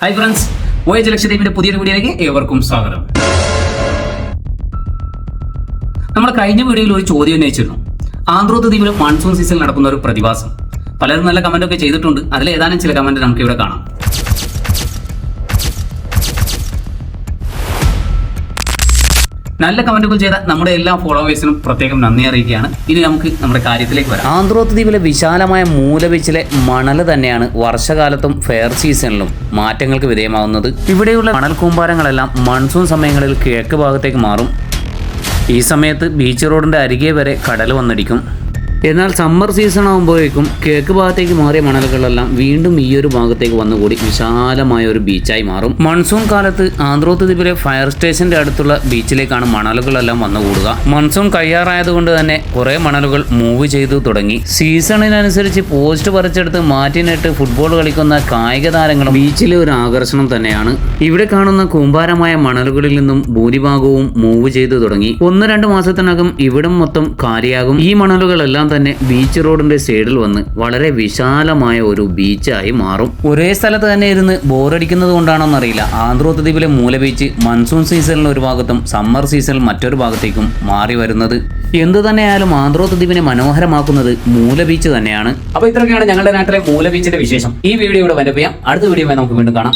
Hi friends വോയജ് ലക്ഷദ്വീപിന്റെ പുതിയൊരു വീഡിയോയിലേക്ക് ഏവർക്കും സ്വാഗതം. നമ്മൾ കഴിഞ്ഞ വീഡിയോയിൽ ഒരു ചോദ്യം ഉന്നയിച്ചിരുന്നു. ആന്ധ്രോത്ത് മൺസൂൺ സീസണിൽ നടക്കുന്ന ഒരു പ്രതിഭാസം. പലരും നല്ല കമന്റ് ഒക്കെ ചെയ്തിട്ടുണ്ട്. അതിൽ ഏതാനും ചില കമന്റ് നമുക്ക് ഇവിടെ കാണാം. നല്ല കമന്റുകൾ ചെയ്ത നമ്മുടെ എല്ലാ ഫോളോവേഴ്സിനും പ്രത്യേകം നന്ദി അറിയിക്കുകയാണ്. ഇനി നമുക്ക് നമ്മുടെ കാര്യത്തിലേക്ക് വരാം. ആന്ധ്രോത്ത് ദ്വീപിലെ വിശാലമായ മൂലബീച്ചിലെ മണൽ തന്നെയാണ് വർഷകാലത്തും ഫെയർ സീസണിലും മാറ്റങ്ങൾക്ക് വിധേയമാവുന്നത്. ഇവിടെയുള്ള മണൽ കൂമ്പാരങ്ങളെല്ലാം മൺസൂൺ സമയങ്ങളിൽ കിഴക്ക് ഭാഗത്തേക്ക് മാറും. ഈ സമയത്ത് ബീച്ച് റോഡിന്റെ അരികെ വരെ കടൽ വന്നടിക്കും. എന്നാൽ സമ്മർ സീസൺ ആകുമ്പോഴേക്കും കിഴക്ക് ഭാഗത്തേക്ക് മാറിയ മണലുകളെല്ലാം വീണ്ടും ഈ ഒരു ഭാഗത്തേക്ക് വന്നുകൂടി വിശാലമായ ഒരു ബീച്ചായി മാറും. മൺസൂൺ കാലത്ത് ആന്ധ്രോത്ത് ഫയർ സ്റ്റേഷന്റെ അടുത്തുള്ള ബീച്ചിലേക്കാണ് മണലുകളെല്ലാം വന്നുകൂടുക. മൺസൂൺ കഴിയാറായതുകൊണ്ട് തന്നെ കുറെ മണലുകൾ മൂവ് ചെയ്തു തുടങ്ങി. സീസണിനനുസരിച്ച് പോസ്റ്റ് പറിച്ചെടുത്ത് മാറ്റിനിട്ട് ഫുട്ബോൾ കളിക്കുന്ന കായിക താരങ്ങളും ബീച്ചിലെ ഒരു ആകർഷണം തന്നെയാണ്. ഇവിടെ കാണുന്ന കൂമ്പാരമായ മണലുകളിൽ നിന്നും ഭൂരിഭാഗവും മൂവ് ചെയ്തു തുടങ്ങി. ഒന്ന് രണ്ട് മാസത്തിനകം ഇവിടം മൊത്തം കാലിയാകും. ഈ മണലുകളെല്ലാം തന്നെ ബീച്ച് റോഡിന്റെ സൈഡിൽ വന്ന് വളരെ വിശാലമായ ഒരു ബീച്ചായി മാറും. ഒരേ സ്ഥലത്ത് തന്നെ ഇരുന്ന് ബോറടിക്കുന്നത് കൊണ്ടാണോന്നറിയില്ല ആന്ധ്രോത്ത് ദ്വീപിലെ മൂല ബീച്ച് മൺസൂൺ സീസണിൽ ഒരു ഭാഗത്തും സമ്മർ സീസണിൽ മറ്റൊരു ഭാഗത്തേക്കും മാറി വരുന്നത്. എന്തു തന്നെയായാലും ആന്ധ്രോത്ത് ദ്വീപിനെ മനോഹരമാക്കുന്നത് മൂല ബീച്ച് തന്നെയാണ്. അപ്പൊ ഇത്രയൊക്കെയാണ് ഞങ്ങളുടെ നാട്ടിലെ മൂല ബീച്ചിന്റെ വിശേഷം. ഈ വീഡിയോ ഇവിടെ വരപ്പിയാം അടുത്ത വീഡിയോ നമുക്ക് വീണ്ടും കാണാം.